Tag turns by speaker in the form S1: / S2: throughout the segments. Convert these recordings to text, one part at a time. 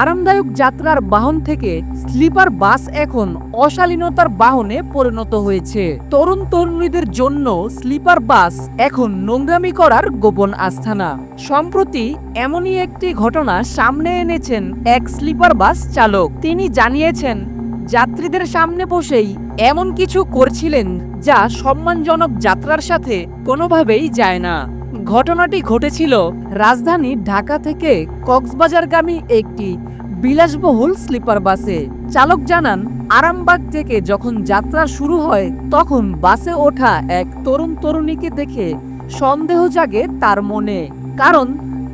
S1: আরামদায়ক যাত্রার বাহন থেকে স্লিপার বাস এখন অশালীনতার বাহনে পরিণত হয়েছে। তরুণ তরুণীদের জন্য স্লিপার বাস এখন নোংরামি করার গোপন আস্থানা। সম্প্রতি এমনই একটি ঘটনা সামনে এনেছেন এক স্লিপার বাস চালক। তিনি জানিয়েছেন, যাত্রীদের সামনে বসেই এমন কিছু করছিলেন যা সম্মানজনক যাত্রার সাথে কোনোভাবেই যায় না। ঘটনাটি ঘটেছিল রাজধানী ঢাকা থেকে কক্সবাজারগামী একটি বিলাসবহুল স্লিপার বাসে। চালক জানান, আরামবাগ থেকে যখন যাত্রা শুরু হয়, তখন বাসে ওঠা এক তরুণ তরুণীকে দেখে সন্দেহ জাগে তার মনে, কারণ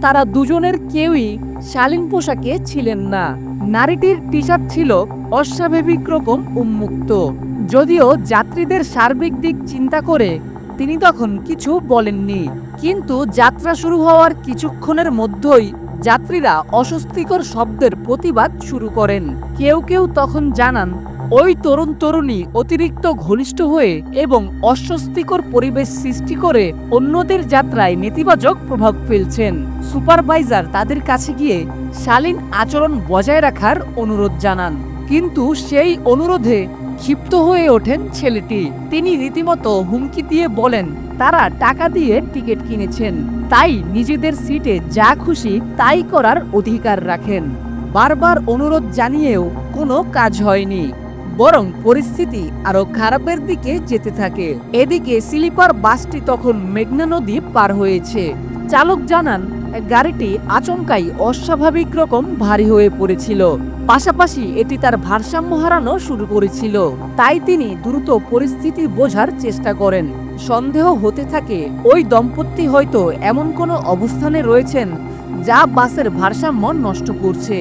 S1: তারা দুজনের কেউই শালীন পোশাকে ছিলেন না। নারীটির টি শার্ট ছিল অস্বাভাবিক রকম উন্মুক্ত। যদিও যাত্রীদের সার্বিক দিক চিন্তা করে, তিনি তখন কিছু বলেননি। কিন্তু যাত্রা শুরু হওয়ার কিছুক্ষণের মধ্যেই যাত্রীরা অস্বস্তিকর শব্দের প্রতিবাদ শুরু করেন। কেউ কেউ তখন জানান, ওই তরুণ তরুণী অতিরিক্ত ঘনিষ্ঠ হয়ে এবং অস্বস্তিকর পরিবেশ সৃষ্টি করে অন্যদের যাত্রায় নেতিবাচক প্রভাব ফেলছেন। সুপারভাইজার তাদের কাছে গিয়ে শালীন আচরণ বজায় রাখার অনুরোধ জানান। কিন্তু সেই অনুরোধে ক্ষিপ্ত হয়ে ওঠেন ছেলেটি। তিনি রীতিমতো হুমকি দিয়ে বলেন, তারা টাকা দিয়ে টিকিট কিনেছেন। তাই নিজেদের সিটে যা খুশি তাই করার অধিকার রাখেন। বারবার অনুরোধ জানিয়েও কোনো কাজ হয়নি, বরং পরিস্থিতি আরও খারাপের দিকে যেতে থাকে। এদিকে স্লিপার বাসটি তখন মেঘনা নদী পার হয়েছে। চালক জানান, গাড়িটি আচমকাই অস্বাভাবিক রকম ভারী হয়ে পড়েছিল। পাশাপাশি এটি তার ভারসাম্য হারানো শুরু করেছিল। তাই তিনি দ্রুত পরিস্থিতি বোঝার চেষ্টা করেন। সন্দেহ হতে থাকে, ওই দম্পতি হয়তো এমন কোনো অবস্থানে রয়েছেন যা বাসের ভারসাম্য নষ্ট করছে।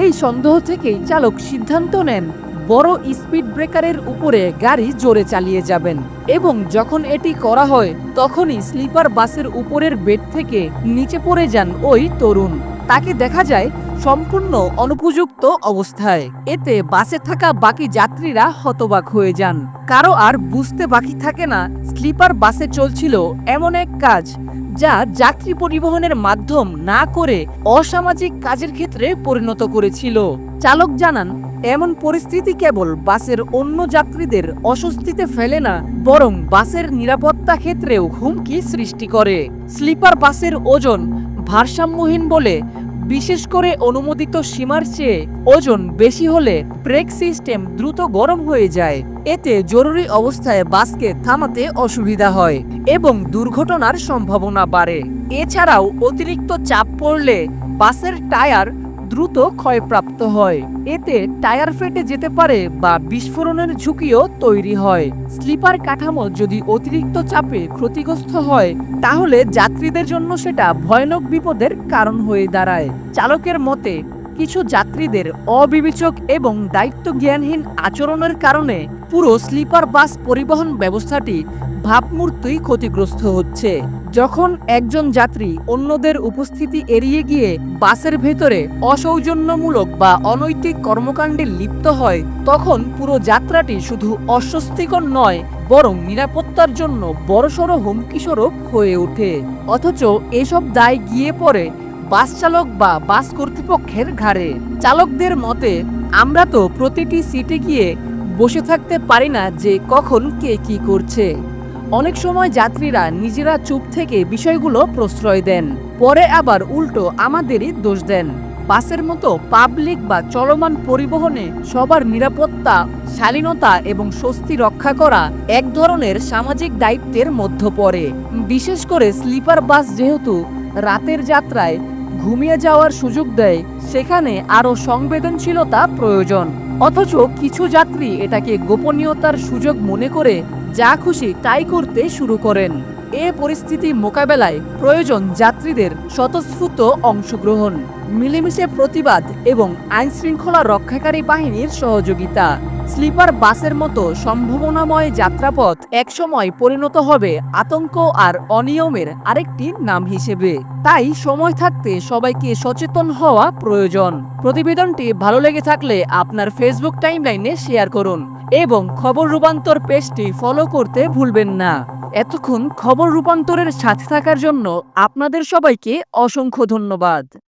S1: এই সন্দেহ থেকেই চালক সিদ্ধান্ত নেন বড় স্পিড ব্রেকারের উপরে গাড়ি জোরে চালিয়ে যাবেন এবং যখন এটি করা হয়, তখনই স্লিপার বাসের উপরের বেড থেকে নিচে পড়ে যান ওই তরুণ। তাকে দেখা যায় সম্পূর্ণ অনুপযুক্ত অবস্থায়। এতে বাসে থাকা বাকি যাত্রীরা হতবাক হয়ে যান। কারও আর বুঝতে বাকি থাকে না, স্লিপার বাসে চলছিল এমন এক কাজ যা যাত্রী পরিবহনের মাধ্যম না করে অসামাজিক কাজের ক্ষেত্রে পরিণত করেছিল। চালক জানান, এমন পরিস্থিতি কেবল বাসের অন্য যাত্রীদের অস্বস্তিতে ফেলে না, বরং বাসের নিরাপত্তা ক্ষেত্রেও হুমকি সৃষ্টি করে। স্লিপার বাসের ওজন ভারসাম্যহীন বলে বিশেষ করে অনুমোদিত সীমার চেয়ে ওজন বেশি হলে ব্রেক সিস্টেম দ্রুত গরম হয়ে যায়। এতে জরুরি অবস্থায় বাসকে থামাতে অসুবিধা হয় এবং দুর্ঘটনার সম্ভাবনা বাড়ে। এছাড়াও অতিরিক্ত চাপ পড়লে বাসের টায়ার দ্রুত ক্ষয়প্রাপ্ত হয়। এতে টায়ার ফেটে যেতে পারে বা বিস্ফোরণের ঝুঁকিও তৈরি হয়। স্লিপার কাঠামো যদি অতিরিক্ত চাপে ক্ষতিগ্রস্ত হয়, তাহলে যাত্রীদের জন্য সেটা ভয়ানক বিপদের কারণ হয়ে দাঁড়ায়। চালকের মতে, কিছু যাত্রীদের অবিবেচক এবং দায়িত্ব জ্ঞানহীন আচরণের কারণে পুরো স্লিপার বাস পরিবহন ব্যবস্থাটি ভাবমূর্তি ক্ষতিগ্রস্ত হচ্ছে। যখন একজন যাত্রী অন্যদের উপস্থিতি এড়িয়ে গিয়ে বাসের ভেতরে অসৌজন্যমূলক বা অনৈতিক কর্মকাণ্ডে লিপ্ত হয়, তখন পুরো যাত্রাটি শুধু অস্বস্তিকর নয়, বরং নিরাপত্তার জন্য বড়সড় হুমকিস্বরূপ হয়ে ওঠে। অথচ এসব দায় গিয়ে পড়ে বাস চালক বা বাস কর্তৃপক্ষের ঘাড়ে। চালকদের মতে, আমরা তো প্রতিটি সিটে গিয়ে বসে থাকতে পারি না যে কখন কে কি করছে। অনেক সময় যাত্রীরা নিজেরা চুপ থেকে বিষয়গুলো প্রশ্রয় দেন, পরে আবার উল্টো আমাদেরই দোষ দেন। বাসের মতো পাবলিক বা চলমান পরিবহনে সবার নিরাপত্তা, শালীনতা এবং স্বস্তি রক্ষা করা এক ধরনের সামাজিক দায়িত্বের মধ্য পড়ে। বিশেষ করে স্লিপার বাস যেহেতু রাতের যাত্রায় ঘুমিয়ে যাওয়ার সুযোগ দেয়, সেখানে আরও সংবেদনশীলতা প্রয়োজন। অথচ কিছু যাত্রী এটাকে গোপনীয়তার সুযোগ মনে করে যা খুশি তাই করতে শুরু করেন। এ পরিস্থিতি মোকাবেলায় প্রয়োজন যাত্রীদের স্বতঃস্ফূর্ত অংশগ্রহণ, মিলেমিশে প্রতিবাদ এবং আইনশৃঙ্খলা রক্ষাকারী বাহিনীর সহযোগিতা। স্লিপার বাসের মতো সম্ভাবনাময় যাত্রাপথ একসময় পরিণত হবে আতঙ্ক আর অনিয়মের আরেকটি নাম হিসেবে। তাই সময় থাকতে সবাইকে সচেতন হওয়া প্রয়োজন। প্রতিবেদনটি ভালো লেগে থাকলে আপনার ফেসবুক টাইমলাইনে শেয়ার করুন। এবং খবর রূপান্তর পেজটি ফলো করতে ভুলবেন না। এতক্ষণ খবর রূপান্তরের সাথে থাকার জন্য আপনাদের সবাইকে অসংখ্য ধন্যবাদ।